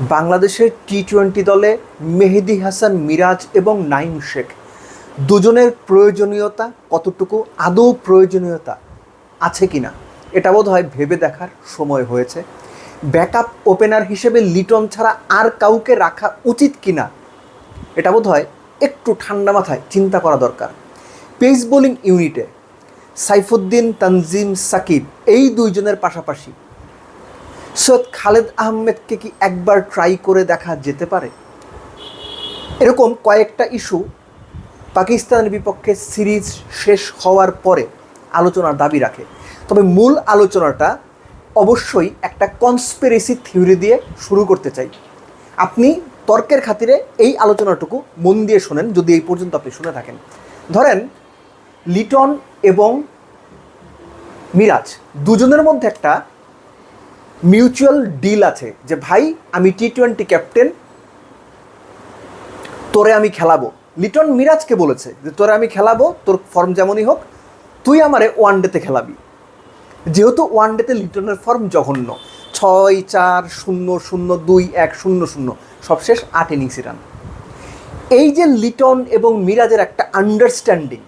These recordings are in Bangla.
বাংলাদেশের টি টোয়েন্টি দলে মেহেদি হাসান, মিরাজ এবং নাইম শেখ। দুজনের প্রয়োজনীয়তা কতটুকু, আদৌ প্রয়োজনীয়তা আছে কি না এটা বোধ হয় ভেবে দেখার সময় হয়েছে। ব্যাকআপ ওপেনার হিসেবে লিটন ছাড়া আর কাউকে রাখা উচিত কি না এটা বোধ হয় একটু ঠান্ডা মাথায় চিন্তা করা দরকার। পেস বোলিং ইউনিটে সাইফুদ্দিন, তানজিম, সাকিব, এই দুইজনের পাশাপাশি সৈয়দ খালেদ আহমেদকে কি একবার ট্রাই করে দেখা যেতে পারে? এরকম কয়েকটা ইস্যু পাকিস্তানের বিপক্ষে সিরিজ শেষ হওয়ার পরে আলোচনার দাবি রাখে। তবে মূল আলোচনাটা অবশ্যই একটা কনস্পিরেসি থিওরি দিয়ে শুরু করতে চাই। আপনি তর্কের খাতিরে এই আলোচনাটুকু মন দিয়ে শোনেন, যদি এই পর্যন্ত আপনি শুনে থাকেন। ধরেন, লিটন এবং মিরাজ দুজনের মধ্যে একটা মিউচুয়াল ডিল আছে যে, ভাই, আমি টি টোয়েন্টি ক্যাপ্টেন তোরে আমি খেলাবো। লিটন মিরাজকে বলেছে যে, তোরে আমি খেলাবো, তোর ফর্ম যেমনই হোক, তুই আমারে ওয়ান ডেতে খেলাবি। যেহেতু ওয়ান ডেতে লিটনের ফর্ম জঘন্য, ছয়, চার, শূন্য শূন্য, দুই, এক, শূন্য শূন্য সবশেষ আট ইনিংসই রান এই যে লিটন এবং মিরাজের একটা আন্ডারস্ট্যান্ডিং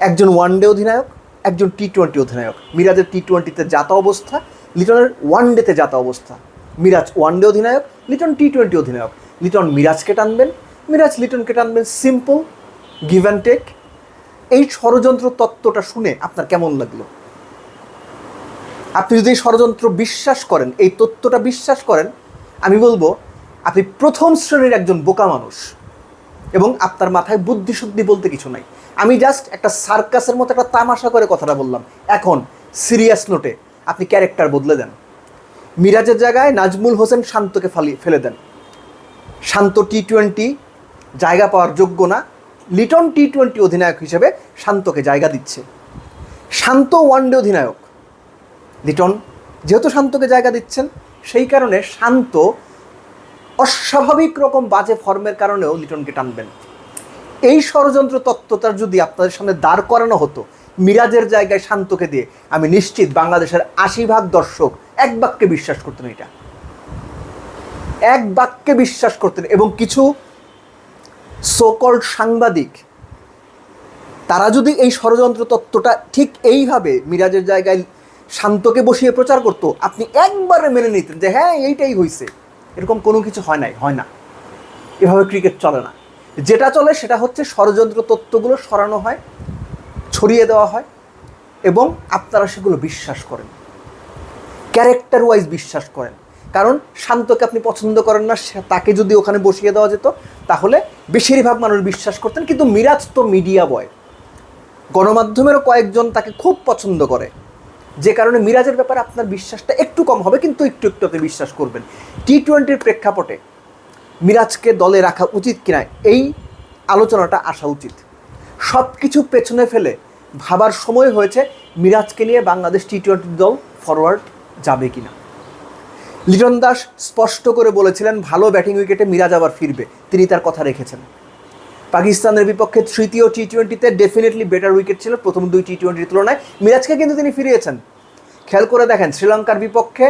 একজন ওয়ান ডে অধিনায়ক, একজন টি টোয়েন্টি অধিনায়ক, মিরাজের টি টোয়েন্টিতে যাতা অবস্থা লিটনের ওয়ান ডেতে যাতা অবস্থা। মিরাজ ওয়ান ডে অধিনায়ক, লিটন টি টোয়েন্টি অধিনায়ক। লিটন মিরাজকে টানবেন, মিরাজ লিটনকে টানবেন সিম্পল গিভ অ্যান্ড টেক এই ষড়যন্ত্র তত্ত্বটা শুনে আপনার কেমন লাগল? আপনি যদি ষড়যন্ত্র বিশ্বাস করেন, এই তত্ত্বটা বিশ্বাস করেন, আমি বলব, আপনি প্রথম শ্রেণির একজন বোকা মানুষ এবং আপনার মাথায় বুদ্ধিশুদ্ধি বলতে কিছু নাই। আমি জাস্ট একটা সার্কাসের মতো একটা তামাশা করে কথাটা বললাম। এখন সিরিয়াস নোটে আপনি ক্যারেক্টার বদলে দেন। মিরাজের জায়গায় নাজমুল হোসেন শান্তকে ফালি ফেলে দেন। শান্ত টি টোয়েন্টি জায়গা পাওয়ার যোগ্য না, লিটন টি টোয়েন্টি অধিনায়ক হিসেবে শান্তকে জায়গা দিচ্ছে। শান্ত ওয়ানডে অধিনায়ক। লিটন, যেহেতু শান্তকে জায়গা দিচ্ছেন, সেই কারণে শান্ত অস্বাভাবিক রকম বাজে ফর্মের কারণেও লিটনকে টানবেন। এই ষড়যন্ত্র তত্ত্বটার যদি আপনাদের সামনে দাঁড় করানো হতো মিরাজের জায়গায় শান্তকে দিয়ে আমি নিশ্চিত বাংলাদেশের আশি ভাগ দর্শক এক বাক্যে বিশ্বাস করতেন এটা। এক বাক্যে বিশ্বাস করতেন এবং কিছু সোকল সাংবাদিক, তারা যদি এই ষড়যন্ত্র তত্ত্বটা ঠিক এইভাবে মিরাজের জায়গায় শান্তকে বসিয়ে প্রচার করতো, আপনি একবারে মেনে নিতেন যে হ্যাঁ এইটাই হয়েছে এরকম কোনো কিছু হয় নাই, হয় না। এভাবে ক্রিকেট চলে না। যেটা চলে সেটা হচ্ছে ষড়যন্ত্র তত্ত্বগুলো সরানো হয় ছড়িয়ে দেওয়া হয় এবং আপনারা সেগুলো বিশ্বাস করেন। ক্যারেক্টার ওয়াইজ বিশ্বাস করেন। কারণ শান্তকে আপনি পছন্দ করেন না তাকে যদি ওখানে বসিয়ে দেওয়া যেত, তাহলে বেশিরভাগ মানুষ বিশ্বাস করতেন। কিন্তু মিরাজ তো মিডিয়া বয়। গণমাধ্যমেরও কয়েকজন তাকে খুব পছন্দ করে। যে কারণে মিরাজের ব্যাপারে আপনার বিশ্বাসটা একটু কম হবে, কিন্তু একটু একটু আপনি বিশ্বাস করবেন। টি টোয়েন্টির প্রেক্ষাপটে মিরাজকে দলে রাখা উচিত কিনা, এই আলোচনাটা আসা উচিত। সব কিছু পেছনে ফেলে ভাবার সময় হয়েছে মিরাজকে নিয়ে বাংলাদেশ টি টোয়েন্টি দল ফরওয়ার্ড যাবে কিনা। লিটন দাস স্পষ্ট করে বলেছিলেন, ভালো ব্যাটিং উইকেটে মিরাজ আবার ফিরবে। তিনি তার কথা রেখেছেন। পাকিস্তানের বিপক্ষে তৃতীয় টি টোয়েন্টিতে ডেফিনেটলি বেটার উইকেট ছিল প্রথম দুই টি টোয়েন্টির তুলনায়। মিরাজকে কিন্তু তিনি ফিরিয়েছেন। খেয়াল করে দেখেন, শ্রীলঙ্কার বিপক্ষে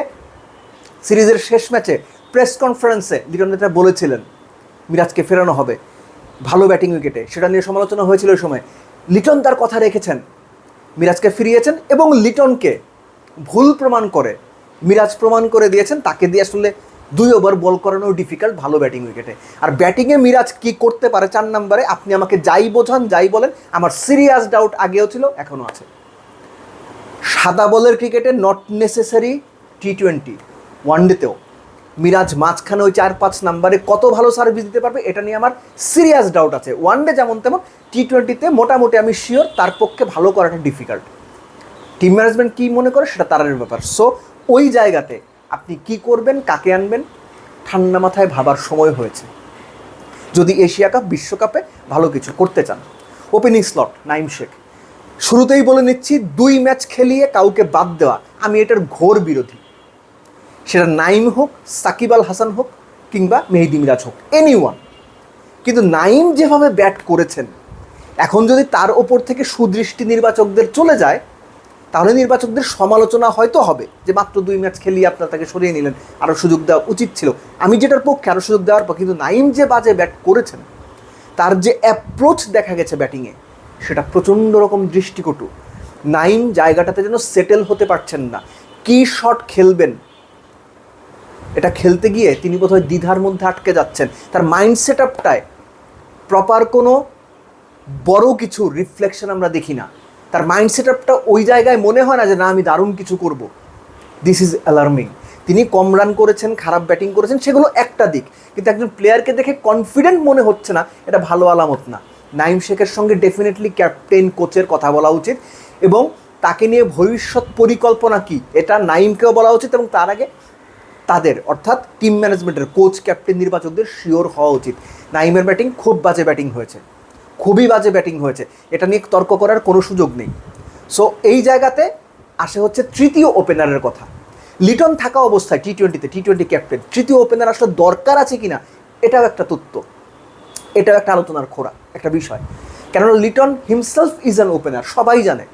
সিরিজের শেষ ম্যাচে প্রেস কনফারেন্সে লিটন নেতা বলেছিলেন, মিরাজকে ফেরানো হবে। ভালো ব্যাটিং উইকেটে। সেটা নিয়ে সমালোচনা হয়েছিল ওই সময়। লিটন তার কথা রেখেছেন। মিরাজকে ফিরিয়েছেন এবং লিটনকে ভুল প্রমাণ করে, মিরাজ প্রমাণ করে দিয়েছেন। তাকে দিয়ে আসলে দুই ওভার বল করানো ডিফিকাল্ট ভালো ব্যাটিং উইকেটে। আর ব্যাটিংয়ে মিরাজ কি করতে পারে চার নম্বরে, আপনি আমাকে যাই বোঝান, যাই বলেন, আমার সিরিয়াস ডাউট আগেও ছিল, এখনও আছে। সাদা বলের ক্রিকেটে নট নেসেসারি টি টোয়েন্টি ওয়ানডেতেও মিরাজ, মাঝখানে ওই চার পাঁচ নাম্বারে কত ভালো সার্ভিস দিতে পারবে এটা নিয়ে আমার সিরিয়াস ডাউট আছে। ওয়ান ডে যেমন তেমন টি টোয়েন্টিতে মোটামুটি আমি শিওর তার পক্ষে ভালো করাটা ডিফিকাল্ট টিম ম্যানেজমেন্ট কী মনে করে সেটা তারের ব্যাপার। সো ওই জায়গাতে আপনি কি করবেন, কাকে আনবেন, ঠান্ডা মাথায় ভাবার সময় হয়েছে। যদি এশিয়া কাপ, বিশ্বকাপে ভালো কিছু করতে চান। Opening slot Naim Sheikh. শুরুতেই বলে নিচ্ছি, দুই ম্যাচ খেলিয়ে কাউকে বাদ দেওয়া। আমি এটার ঘোর বিরোধী। সেটা নাইম হোক, সাকিব আল হাসান হোক কিংবা মেহেদি মিরাজ হোক এনি ওয়ান কিন্তু নাইম যেভাবে ব্যাট করেছেন, এখন যদি তার ওপর থেকে সুদৃষ্টি নির্বাচকদের চলে যায়, তাহলে নির্বাচকদের সমালোচনা হয়তো হবে যে মাত্র দুই ম্যাচ খেলিয়ে আপনারা তাকে সরিয়ে নিলেন, আরও সুযোগ দেওয়া উচিত ছিল। আমি যেটার পক্ষে আরও সুযোগ দেওয়ার পর কিন্তু নাইম যে বাজে ব্যাট করেছেন, তার যে অ্যাপ্রোচ দেখা গেছে ব্যাটিংয়ে সেটা প্রচণ্ড রকম দৃষ্টিকটু। নাইম জায়গাটাতে যেন সেটেল হতে পারছেন না। কি শট খেলবেন এটা খেলতে গিয়ে তিনি বোধহয় দ্বিধার মধ্যে আটকে যাচ্ছেন। তার মাইন্ড সেট আপটায় প্রপার কোনো বড় কিছু রিফ্লেকশন আমরা দেখি না। তার মাইন্ড সেট আপটা ওই জায়গায় মনে হয় না যে, না, আমি দারুণ কিছু করব। দিস ইজ অ্যালার্মিং তিনি কম রান করেছেন, খারাপ ব্যাটিং করেছেন, সেগুলো একটা দিক। কিন্তু একজন প্লেয়ারকে দেখে কনফিডেন্ট মনে হচ্ছে না, এটা ভালো আলামত না। নাইম শেখের সঙ্গে ডেফিনেটলি ক্যাপ্টেন কোচের কথা বলা উচিত। এবং তাকে নিয়ে ভবিষ্যৎ পরিকল্পনা কি, এটা নাইমকেও বলা উচিত এবং তার আগে তাদের, অর্থাৎ টিম ম্যানেজমেন্টের কোচ ক্যাপ্টেন নির্বাচকদের শিওর হওয়া উচিত। নাইমের ব্যাটিং খুব বাজে ব্যাটিং হয়েছে। খুবই বাজে ব্যাটিং হয়েছে। এটা নিয়ে তর্ক করার কোনো সুযোগ নেই। সো এই জায়গাতে আসে হচ্ছে তৃতীয় ওপেনারের কথা। লিটন থাকা অবস্থায় টি টোয়েন্টিতে টি টোয়েন্টি ক্যাপ্টেন তৃতীয় ওপেনার আসলে দরকার আছে কিনা, এটাও একটা তথ্য। এটাও একটা আলোচনার খোরা, একটা বিষয়। কেননা Liton himself is an opener সবাই জানে।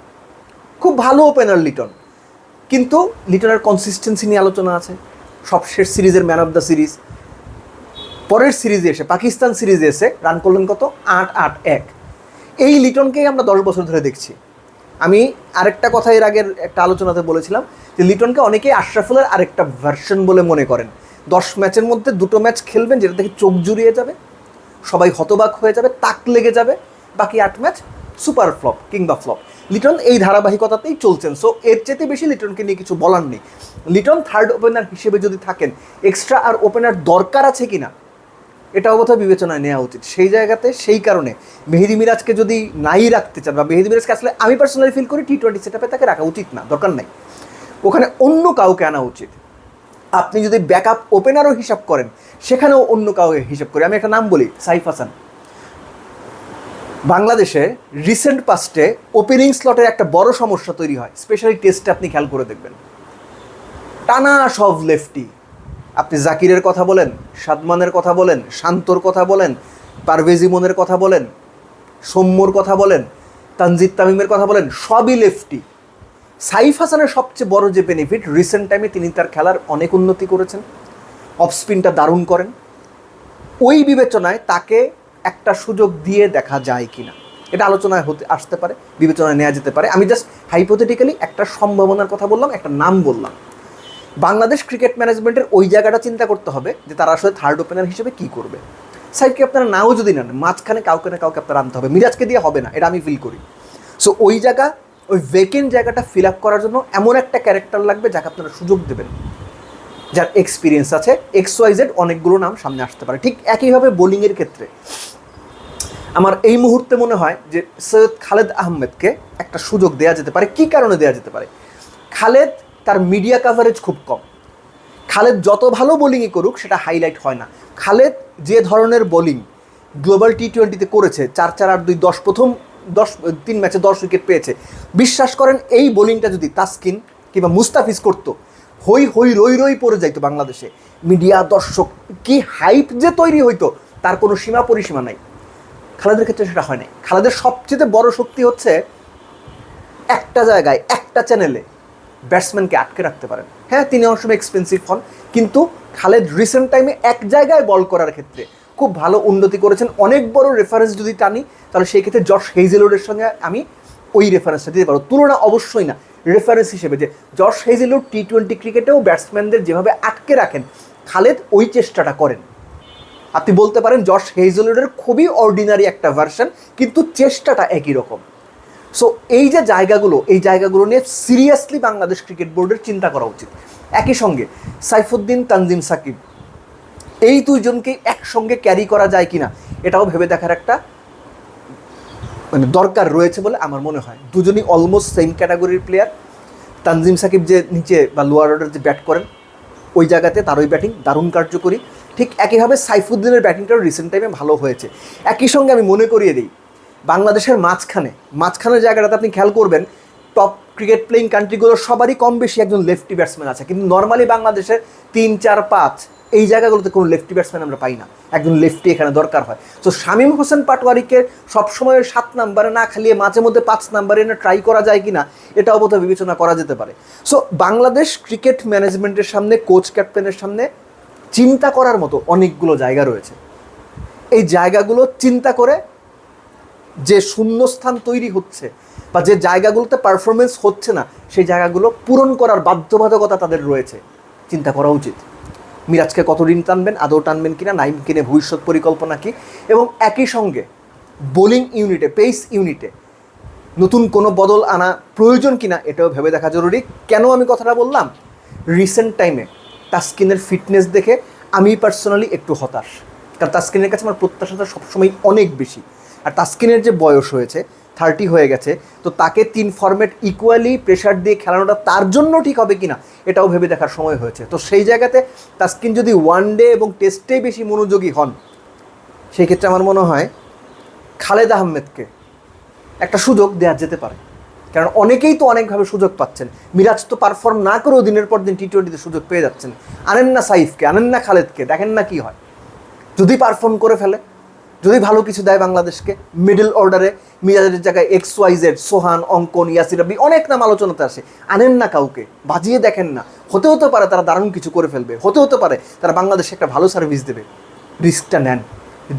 খুব ভালো ওপেনার লিটন। কিন্তু লিটনের কনসিস্টেন্সি নিয়ে আলোচনা আছে। সবশেষ সিরিজের ম্যান অফ দ্য সিরিজ। পরের সিরিজে এসে, পাকিস্তান সিরিজে এসে রান করলেন কত? আট আট, এক। এই লিটনকেই আমরা দশ বছর ধরে দেখছি। আমি আরেকটা কথা এর আগের একটা আলোচনাতে বলেছিলাম যে লিটনকে অনেকেই আশরাফুলের আরেকটা ভার্সন বলে মনে করেন। দশ ম্যাচের মধ্যে দুটো ম্যাচ খেলবেন যেটা থেকে চোখ জুড়িয়ে যাবে, সবাই হতবাক হয়ে যাবে, তাক লেগে যাবে, বাকি আট ম্যাচ সুপার ফ্লপ, কিংবা ফ্লপ। লিটন এই ধারাবাহিকতাতেই চলছেন। সো এর চেয়ে বেশি লিটনকে নিয়ে কিছু বলার নেই। লিটন থার্ড ওপেনার হিসেবে যদি থাকেন এক্সট্রা আর ওপেনার দরকার আছে কি না এটা অবশ্যই বিবেচনায় নেওয়া উচিত। সেই জায়গাতে, সেই কারণে মেহেদি মিরাজকে যদি নাই রাখতে চান, বা মেহেদি মিরাজকে আসলে আমি পার্সোনালি ফিল করি টি টোয়েন্টি সেটআপে তাকে রাখা উচিত না, দরকার নাই। ওখানে অন্য কাউকে আনা উচিত। আপনি যদি ব্যাকআপ ওপেনারও হিসাব করেন, সেখানেও অন্য কাউকে হিসাব করি। আমি একটা নাম বলি, সাইফ হাসান। বাংলাদেশে রিসেন্ট পাস্টে ওপেনিং স্লটের একটা বড় সমস্যা তৈরি হয়। স্পেশালি টেস্টে আপনি খেয়াল করে দেখবেন। টানা সব লেফটি আপনি জাকিরের কথা বলেন, সাদমানের কথা বলেন, শান্তর কথা বলেন, পারভেজ ইমনের কথা বলেন, সৌম্যর কথা বলেন, তানজিদ তামিমের কথা বলেন, সবই লেফটি সাইফ হাসানের সবচেয়ে বড় যে বেনিফিট রিসেন্ট টাইমে তিনি তার খেলার অনেক উন্নতি করেছেন। অফ স্পিনটা দারুণ করেন। ওই বিবেচনায় তাকে একটা সুযোগ দিয়ে দেখা যায় কি না এটা আলোচনায় হতে, আসতে পারে, বিবেচনায় নেওয়া যেতে পারে। আমি জাস্ট হাইপোথেটিক্যালি একটা সম্ভাবনার কথা বললাম, একটা নাম বললাম। বাংলাদেশ ক্রিকেট ম্যানেজমেন্টের ওই জায়গাটা চিন্তা করতে হবে যে তারা আসলে থার্ড ওপেনার হিসেবে কী করবে। সাইফকে আপনারা নাও যদি নেন, মাঝখানে কাউকে না কাউকে আপনারা আনতে হবে। মিরাজকে দিয়ে হবে না, এটা আমি ফিল করি। সো ওই জায়গা, ওই ভেকেন্ট জায়গাটা ফিল আপ করার জন্য এমন একটা ক্যারেক্টার লাগবে যাকে আপনারা সুযোগ দেবেন। যার এক্সপিরিয়েন্স আছে এক্স ওয়াইজেড অনেকগুলো নাম সামনে আসতে পারে। ঠিক একইভাবে বোলিংয়ের ক্ষেত্রে। আমার এই মুহূর্তে মনে হয় যে সৈয়দ খালেদ আহমেদকে একটা সুযোগ দেওয়া যেতে পারে। কি কারণে দেওয়া যেতে পারে? খালেদ তার মিডিয়া কাভারেজ খুব কম। খালেদ যত ভালো বোলিংই করুক, সেটা হাইলাইট হয় না। খালেদ যে ধরনের বোলিং গ্লোবাল টি টোয়েন্টিতে করেছে, চার চার আট দুই দশ প্রথম দশ, তিন ম্যাচে দশ উইকেট পেয়েছে, বিশ্বাস করেন এই বোলিংটা যদি তাসকিন কিংবা মুস্তাফিজ করতো, হই হই রই রই পড়ে যাইতো বাংলাদেশে। মিডিয়া, দর্শক, কি হাইপ যে তৈরি হইতো, তার কোনো সীমা পরিসীমা নাই। খালেদের ক্ষেত্রে সেটা হয় নাই। খালেদের সবচেয়ে বড় শক্তি হচ্ছে একটা জায়গায়, একটা চ্যানেলে ব্যাটসম্যানকে আটকে রাখতে পারেন। হ্যাঁ তিনি অনেক সময় এক্সপেন্সিভ হন, কিন্তু খালেদ রিসেন্ট টাইমে এক জায়গায় বল করার ক্ষেত্রে খুব ভালো উন্নতি করেছেন। অনেক বড় রেফারেন্স যদি টানি, তাহলে সেই ক্ষেত্রে জশ হেইজেলুডের সঙ্গে আমি ওই রেফারেন্সটা দিতে পারব। তুলনা অবশ্যই না রেফারেন্স হিসেবে যে জশ হেইজেলুড টি টোয়েন্টি ক্রিকেটেও ব্যাটসম্যানদের যেভাবে আটকে রাখেন, খালেদ ওই চেষ্টাটা করেন। আপনি বলতে পারেন জশ হেইজেলুডের খুবই অর্ডিনারি একটা ভার্সন কিন্তু চেষ্টাটা একই রকম। সো এই যে জায়গাগুলো, এই জায়গাগুলো নিয়ে সিরিয়াসলি বাংলাদেশ ক্রিকেট বোর্ডের চিন্তা করা উচিত। একই সঙ্গে, সাইফুদ্দিন, তানজিম সাকিব, এই দুইজনকে একসঙ্গে ক্যারি করা যায় কিনা, এটাও ভেবে দেখার একটা মানে দরকার রয়েছে বলে আমার মনে হয়। দুজনই অলমোস্ট সেম ক্যাটাগরির প্লেয়ার তানজিম সাকিব যে নিচে বা লোয়ার অর্ডার যে ব্যাট করেন, ওই জায়গাতে তার ওই ব্যাটিং দারুণ কার্যকরী। ঠিক একইভাবে সাইফুদ্দিনের ব্যাটিংটাও রিসেন্ট টাইমে ভালো হয়েছে। একই সঙ্গে আমি মনে করিয়ে দিই, বাংলাদেশের মাঝখানে, মাঝখানের জায়গাটাতে আপনি খেয়াল করবেন টপ ক্রিকেট প্লেইং কান্ট্রিগুলোর সবারই কম বেশি একজন লেফটি ব্যাটসম্যান আছে। কিন্তু নর্মালি বাংলাদেশের তিন, চার, পাঁচ, এই জায়গাগুলোতে কোনো লেফটি ব্যাটসম্যান আমরা পাই না। একজন লেফটি এখানে দরকার হয়। তো শামীম হোসেন পাটোয়ারিকে সবসময় সাত নাম্বারে না খালিয়ে মাঝে মধ্যে পাঁচ নাম্বারে এনে ট্রাই করা যায় কি না এটা অবত বিবেচনা করা যেতে পারে। সো বাংলাদেশ ক্রিকেট ম্যানেজমেন্টের সামনে কোচ ক্যাপ্টেনের সামনে চিন্তা করার মতো অনেকগুলো জায়গা রয়েছে। এই জায়গাগুলো চিন্তা করে যে শূন্যস্থান তৈরি হচ্ছে বা যে জায়গাগুলোতে পারফরমেন্স হচ্ছে না, সেই জায়গাগুলো পূরণ করার বাধ্যবাধকতা তাদের রয়েছে। চিন্তা করা উচিত। মিরাজকে কত ঋণ টানবেন, আদৌ টানবেন কিনা, নাইম কিনে ভবিষ্যৎ পরিকল্পনা কি? এবং একই সঙ্গে বোলিং ইউনিটে পেস ইউনিটে নতুন কোনো বদল আনা প্রয়োজন কিনা, এটাও ভেবে দেখা জরুরি। কেন আমি কথাটা বললাম? রিসেন্ট টাইমে তাস্কিনের ফিটনেস দেখে আমি পার্সোনালি একটু হতাশ। কারণ তাস্কিনের কাছে আমার প্রত্যাশাটা সবসময় অনেক বেশি। আর তাস্কিনের যে বয়স হয়েছে থার্টি হয়ে গেছে, তো তাকে তিন ফরম্যাট ইকুয়ালি প্রেশার দিয়ে খেলানোটা তার জন্য ঠিক হবে কিনা, এটাও ভেবে দেখার সময় হয়েছে। তো সেই জায়গাতে তাস্কিন যদি ওয়ান ডে এবং টেস্টে বেশি মনোযোগী হন, সেই ক্ষেত্রে আমার মনে হয় খালেদ আহমেদকে একটা সুযোগ দেওয়া যেতে পারে। কারণ অনেকেই তো অনেকভাবে সুযোগ পাচ্ছেন। মিরাজ তো পারফর্ম না করেও দিনের পর দিন টি টোয়েন্টিতে সুযোগ পেয়ে যাচ্ছেন। আনেন না সাইফকে, আনেন না খালেদকে, দেখেন না কি হয়। যদি পারফর্ম করে ফেলে, যদি ভালো কিছু দেয় বাংলাদেশকে মিডল অর্ডারে মিরাজের জায়গায় এক্স ওয়াই জেড সোহান, অঙ্কন, ইয়াসির রবি অনেক নাম আলোচনাতে আসে। আনেন না কাউকে, বাজিয়ে দেখেন না। হতে হতে পারে তারা দারুণ কিছু করে ফেলবে। হতে হতে পারে তারা বাংলাদেশে একটা ভালো সার্ভিস দেবে। রিস্কটা নেন।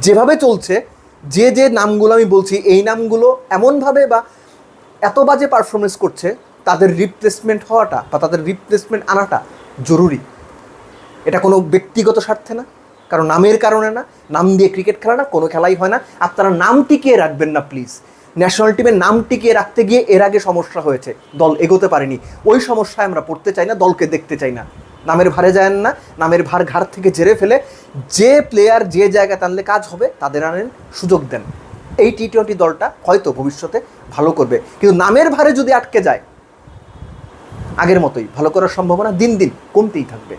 যেভাবে চলছে, যে যে নামগুলো আমি বলছি, এই নামগুলো এমনভাবে বা এত বাজে পারফরমেন্স করছে, তাদের রিপ্লেসমেন্ট হওয়াটা বা তাদের রিপ্লেসমেন্ট আনাটা জরুরি। এটা কোনো ব্যক্তিগত স্বার্থে না কারণ নামের কারণে না, নাম দিয়ে ক্রিকেট খেলা না, কোনো খেলাই হয় না। আপনারা নাম টিকিয়ে রাখবেন না প্লিজ ন্যাশনাল টিমের নাম টিকিয়ে রাখতে গিয়ে এর আগে সমস্যা হয়েছে। দল এগোতে পারেনি। ওই সমস্যায় আমরা পড়তে চাই না, দলকে দেখতে চাই না। নামের ভারে যায় না, নামের ভার ঘাট থেকে ঝেড়ে ফেলে যে প্লেয়ার যে জায়গায় টানলে কাজ হবে, তাদের আনেন, সুযোগ দেন। এই টি টোয়েন্টি দলটা হয়তো ভবিষ্যতে ভালো করবে। কিন্তু নামের ভারে যদি আটকে যায়, আগের মতোই ভালো করার সম্ভাবনা দিন দিন কমতেই থাকবে।